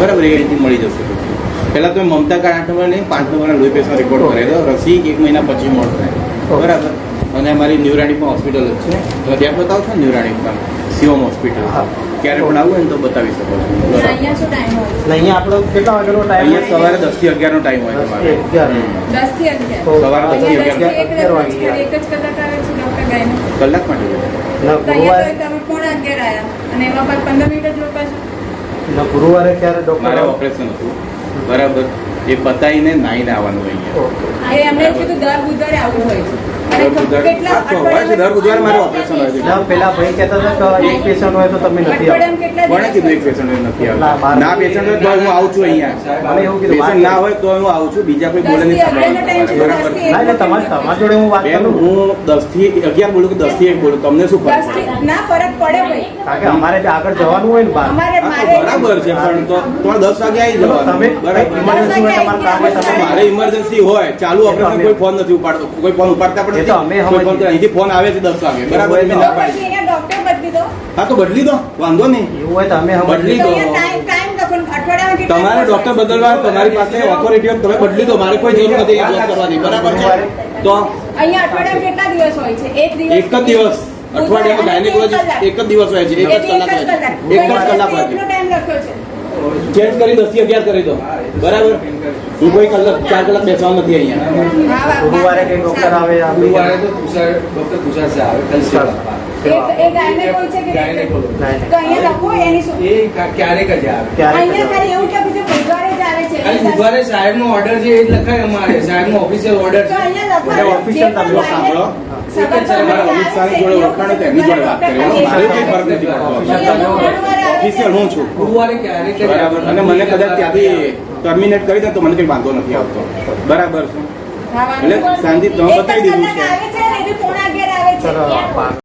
બરાબર એ રીતે મળી જશે. પહેલાં તમે મમતા કાર્ડ આઠ નંબર નહીં પાંચ નંબરના લોહી પ્રેશર રિપોર્ટ કરાવી દો રસી એક મહિના પછી મળશે. બરાબર? અને અમારી ન્યુરાણીમાં હોસ્પિટલ જ છે. તમે ત્યાં બતાવો છો ને ન્યુરાણીમાં શિવમ હોસ્પિટલ હા. ક્યારે પણ આવું હોય ને તો બતાવી શકો છો. બરાબર. અહીંયા ટાઈમ હોય? ને આપણો કેટલા વાગ્યાનો ટાઈમ અહીંયા સવારે દસથી ટાઈમ હોય તમારે. અગિયાર. દસથી અગિયાર. સવારે દસથી અગિયાર. એક જ કલાક આવે છે ડોક્ટર કલાક માટે. ને તમે પોણા અગિયાર આવ્યા. અને એમાં પંદર મિનિટ જ રોકાશો ને ગુરુવારે ક્યારે મારે ઓપરેશન હતું. બરાબર. એ પતાવીને નાઈને આવવાનું અહીંયા. એ એમને કીધું દર બુધવારે આવવું હોય છે. અને દર બુધવારે- કેટલા હા, તો હોય છે, દર બુધવારે મારું ઓપરેશન હોય છે. ના, પેલા ભાઈ કહેતા હતા કે એક પેશન્ટ હોય તો તમે નથી અઠવાડિયામાં આવતા. કેટલા કોણે કીધું એક દિવસ પેશન્ટ નથી ના, આવતા બાર- ના પેશન્ટ હોય તો હું આવું છું અહીંયા. મને એવું કીધું પેશન્ટ ના હોય તો હું આવું છું બીજા કોઈ બોલે નહીં બરાબર. તમારી તમારી જોડે હું વાત કરું? હું દસથી અગિયાર બોલું કે દસથી એક બોલું? તમને શું ફરક દસથી પડે? ના ફરક પડે કારણ કે અમારે ત્યાં આગળ જવાનું હોય ને બરાબર છે પણ તો દસ વાગે આવી જવાનું. તમે બરાબર. તમારે કામ હોય મારે ઇમરજન્સી હોય ચાલુ તો ઓપરેશન કોઈ ફોન નથી ઉપાડતો. કોઈ ફોન ઉપાડતા પણ અમે નથી. ફોન અહીંથી ફોન આવે છે દસ વાગે. બરાબર હોય ના પાડી ડોક્ટર બદલી દો. હા તો બદલી દો. વાંધો નહીં. એવું હોય તો અમે બદલી દો. તમારે ડોક્ટર બદલવા તમારી પાસે ઓથોરિટી હોય તમે બદલી દો. મારે કોઈ જરૂર નથી અહીંયા કરવાની. બરાબર છે? તો અહીંયા અઠવાડિયામાં કેટલા દિવસ હોય છે? એક દિવસ એક જ દિવસ. અઠવાડિયામાં ગાયનેકોલોજી એક જ દિવસ હોય છે. એક જ કલાક હોય છે. એક જ કલાક હોય છે. ચેન્જ કરી દસથી અગિયાર કરી દો. બરાબર? હું કોઈ કલાક ચાર કલાક બેસવાનું નથી અહીંયા. હા, ગુરુવારે કઈ ડોક્ટર આવે આ ગુરુવારે તો તુષાર ડોક્ટર તુષાર છે આવે ખાલી સેવા. આપવા. એક એક ગાયનેકોલ છે કે ગાયનેકોલોજી. નહીં, તો અહીંયા લખો એની શું? એ ક્યારેક જ આવે. ક્યારે અહીંયા ખાલી એવું કે બીજું બુધવારે જ સાહેબનો ઓર્ડર છે એ જ લખાય અમારે. સાહેબનો ઓફિસિયલ ઓર્ડર છે. જે પણ તમે સાંભળો. સગર્ભા તમારા અમિત શાહની જોડે ઓળખાણ જોડે વાત કરી. લો. કઈ ફરક નથી પડતો ઓફિસિયલ હું છું. બરાબર. અને મને કદાચ ત્યાંથી ટર્મિનેટ કરી દે તો મને કઈ વાંધો નથી આવતો. બરાબર છે. એટલે. શાંતિ તમે બતાવી દીધું છે.